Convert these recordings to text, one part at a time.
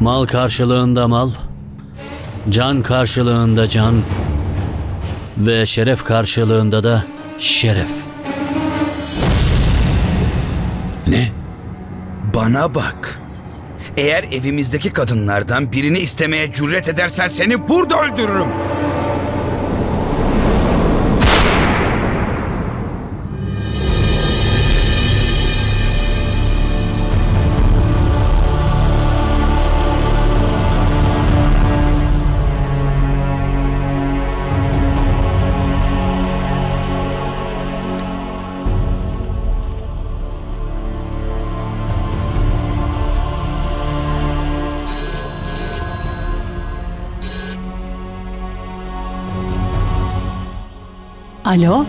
Mal karşılığında mal, can karşılığında can ve şeref karşılığında da şeref. Ne? Bana bak. Eğer evimizdeki kadınlardan birini istemeye cüret edersen seni burada öldürürüm. Alo?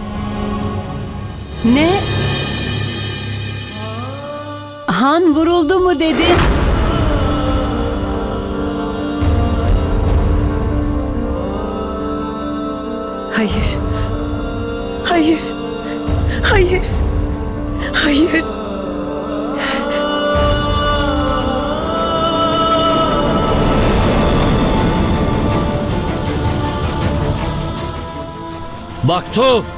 Ne? Han vuruldu mu dedi? Hayır. Hayır. Hayır. Hayır. Baktu!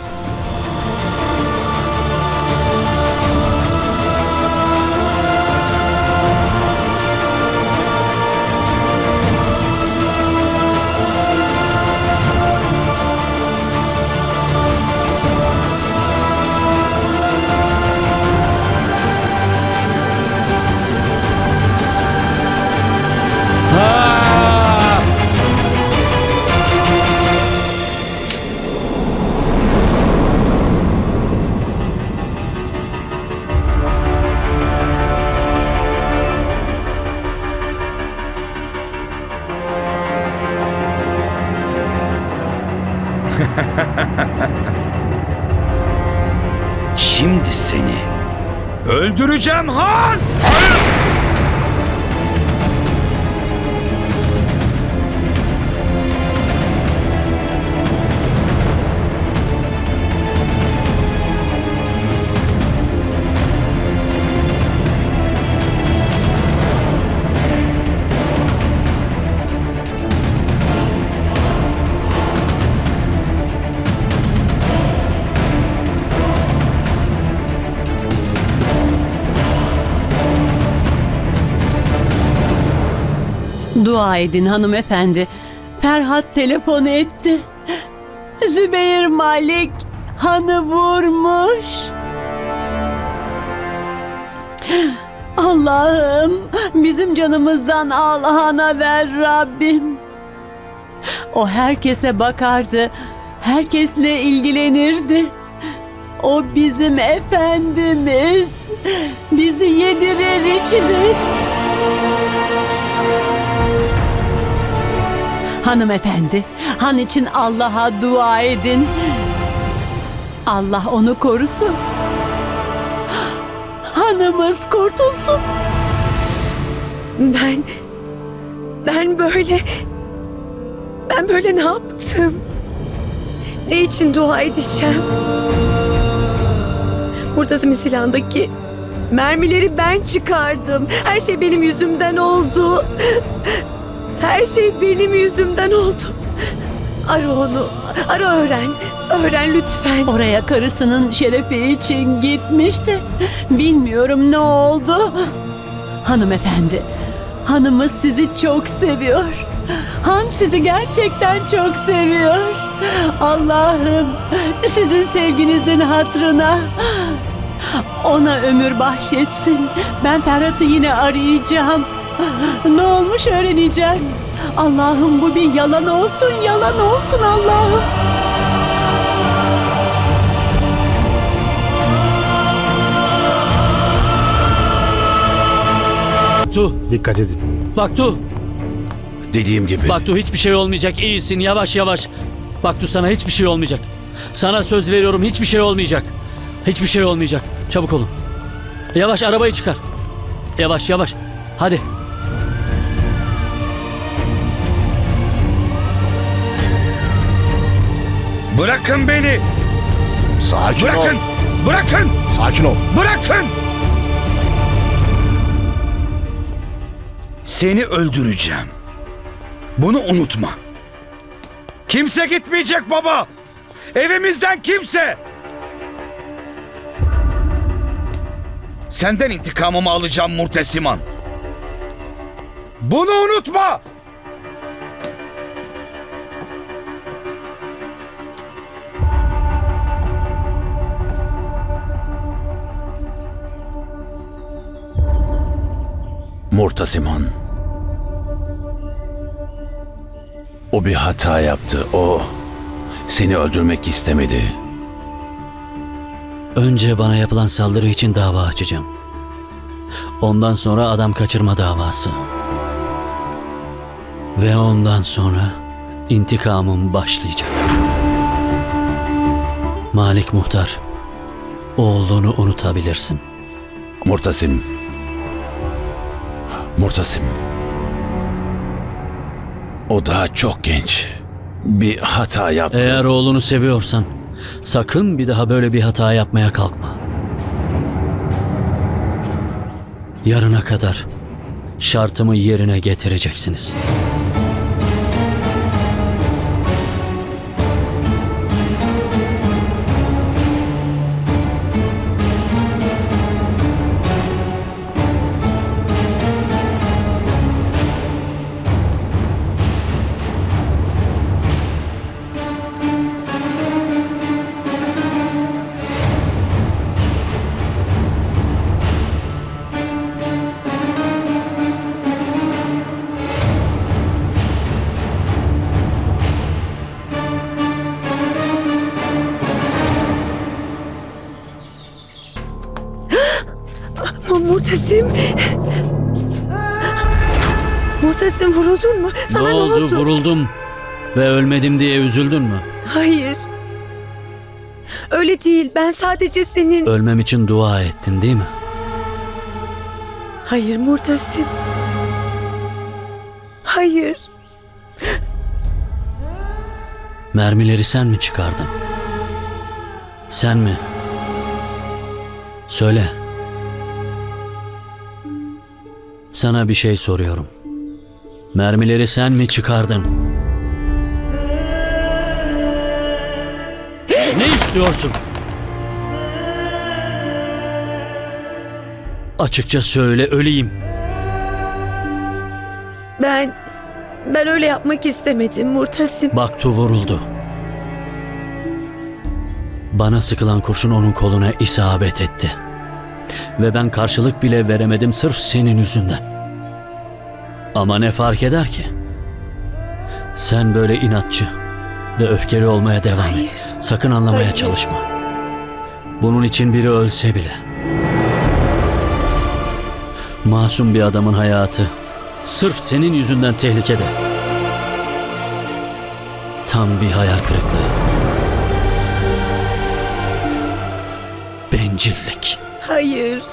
Seni öldüreceğim Han! Dua edin hanımefendi. Ferhat telefon etti. Zübeyir Malik hanı vurmuş. Allah'ım bizim canımızdan al hana ver Rabbim. O herkese bakardı. Herkesle ilgilenirdi. O bizim efendimiz. Bizi yedirir içirir. Hanımefendi, han için Allah'a dua edin. Allah onu korusun. Hanımız kurtulsun. Ben... Ben böyle... Ben böyle ne yaptım? Ne için dua edeceğim? Murtaz'ın silahındaki mermileri ben çıkardım. Her şey benim yüzümden oldu. Her şey benim yüzümden oldu. Ara onu. Ara öğren. Öğren lütfen. Oraya karısının şerefi için gitmişti. Bilmiyorum ne oldu. Hanımefendi, hanımız sizi çok seviyor. Han sizi gerçekten çok seviyor. Allah'ım sizin sevginizin hatırına ona ömür bahşetsin. Ben Ferhat'ı yine arayacağım. Ne olmuş öğreneceğim. Allah'ım bu bir yalan olsun, yalan olsun Allah'ım. Baktu! Dikkat edin. Baktu! Dediğim gibi. Baktu hiçbir şey olmayacak. İyisin yavaş yavaş. Baktu sana hiçbir şey olmayacak. Sana söz veriyorum hiçbir şey olmayacak. Hiçbir şey olmayacak. Çabuk olun. Yavaş arabayı çıkar. Yavaş yavaş. Hadi. Bırakın beni! Sakin ol. Bırakın! Bırakın! Sakin ol. Bırakın! Seni öldüreceğim. Bunu unutma. Kimse gitmeyecek baba. Evimizden kimse. Senden intikamımı alacağım Murtesiman. Bunu unutma. Murtasiman. O bir hata yaptı. O seni öldürmek istemedi. Önce bana yapılan saldırı için dava açacağım. Ondan sonra adam kaçırma davası. Ve ondan sonra intikamım başlayacak. Malik Muhtar, oğlunu unutabilirsin. Murtasim. Murtasim. O daha çok genç. Bir hata yaptı. Eğer oğlunu seviyorsan sakın bir daha böyle bir hata yapmaya kalkma. Yarına kadar şartımı yerine getireceksiniz. Murtasim. Murtasim vuruldun mu? Sana ne ne, oldu? Vuruldum ve ölmedim diye üzüldün mü? Hayır. Öyle değil. Ben sadece senin... Ölmem için dua ettin değil mi? Hayır Murtasim. Hayır. Mermileri sen mi çıkardın? Sen mi? Söyle. Sana bir şey soruyorum. Mermileri sen mi çıkardın? Ne istiyorsun? Açıkça söyle öleyim. Ben... Ben öyle yapmak istemedim Murtasim. Baktu vuruldu. Bana sıkılan kurşun onun koluna isabet etti. Ve ben karşılık bile veremedim sırf senin yüzünden. Ama ne fark eder ki? Sen böyle inatçı ve öfkeli olmaya devam Hayır. et. Sakın anlamaya Hayır. çalışma. Bunun için biri ölse bile. Masum bir adamın hayatı sırf senin yüzünden tehlikede. Tam bir hayal kırıklığı. Bencillik. Hayır.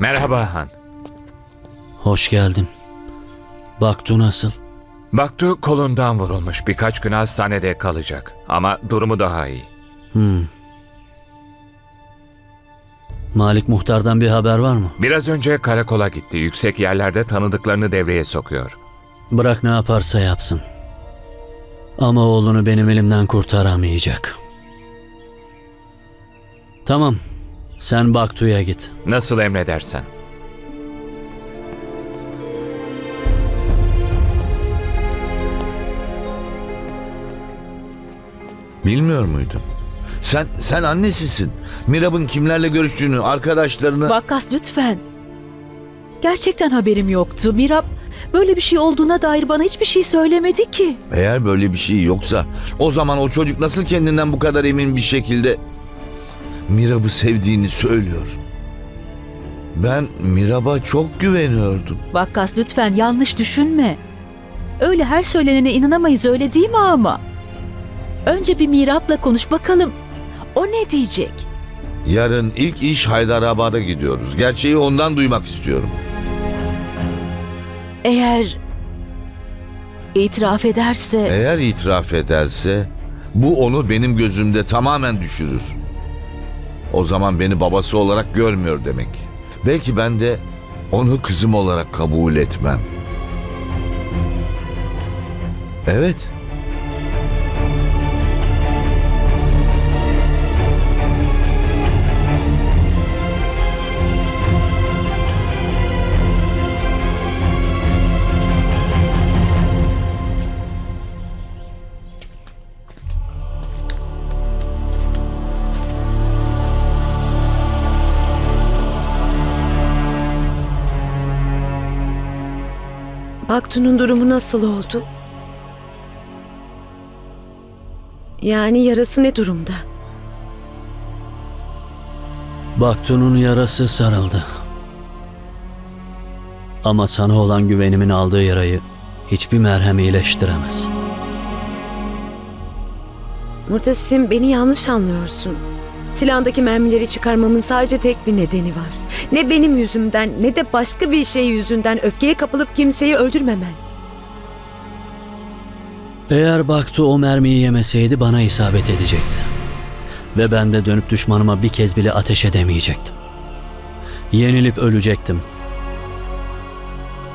Merhaba Han. Hoş geldin. Baktu nasıl? Baktu kolundan vurulmuş. Birkaç gün hastanede kalacak. Ama durumu daha iyi. Hmm. Malik Muhtar'dan bir haber var mı? Biraz önce karakola gitti. Yüksek yerlerde tanıdıklarını devreye sokuyor. Bırak ne yaparsa yapsın. Ama oğlunu benim elimden kurtaramayacak. Tamam. Sen Baktu'ya git. Nasıl emredersen. Bilmiyor muydun? Sen sen annesisin. Mirab'ın kimlerle görüştüğünü, arkadaşlarını... Vakkas lütfen. Gerçekten haberim yoktu. Mirab böyle bir şey olduğuna dair bana hiçbir şey söylemedi ki. Eğer böyle bir şey yoksa o zaman o çocuk nasıl kendinden bu kadar emin bir şekilde Mirab'ı sevdiğini söylüyor? Ben Mirab'a çok güveniyordum. Vakkas lütfen yanlış düşünme. Öyle her söylenene inanamayız öyle değil mi ama? Önce bir Mirap'la konuş bakalım. O ne diyecek? Yarın ilk iş Haydarabad'a gidiyoruz. Gerçeği ondan duymak istiyorum. Eğer itiraf ederse Eğer itiraf ederse bu onu benim gözümde tamamen düşürür. O zaman beni babası olarak görmüyor demek. Belki ben de onu kızım olarak kabul etmem. Evet. Baktu'nun durumu nasıl oldu? Yani yarası ne durumda? Baktu'nun yarası sarıldı. Ama sana olan güvenimin aldığı yarayı hiçbir merhem iyileştiremez. Murtasim beni yanlış anlıyorsun. Silahındaki mermileri çıkarmamın sadece tek bir nedeni var. Ne benim yüzümden ne de başka bir şey yüzünden öfkeye kapılıp kimseyi öldürmemen. Eğer Baktu o mermiyi yemeseydi bana isabet edecekti. Ve ben de dönüp düşmanıma bir kez bile ateş edemeyecektim. Yenilip ölecektim.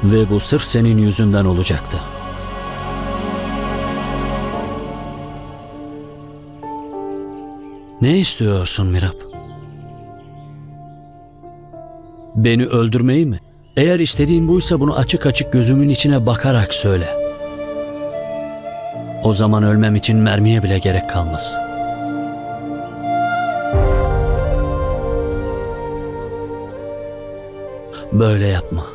Ve bu sırf senin yüzünden olacaktı. Ne istiyorsun Mirap? Beni öldürmeyi mi? Eğer istediğin buysa bunu açık açık gözümün içine bakarak söyle. O zaman ölmem için mermiye bile gerek kalmaz. Böyle yapma.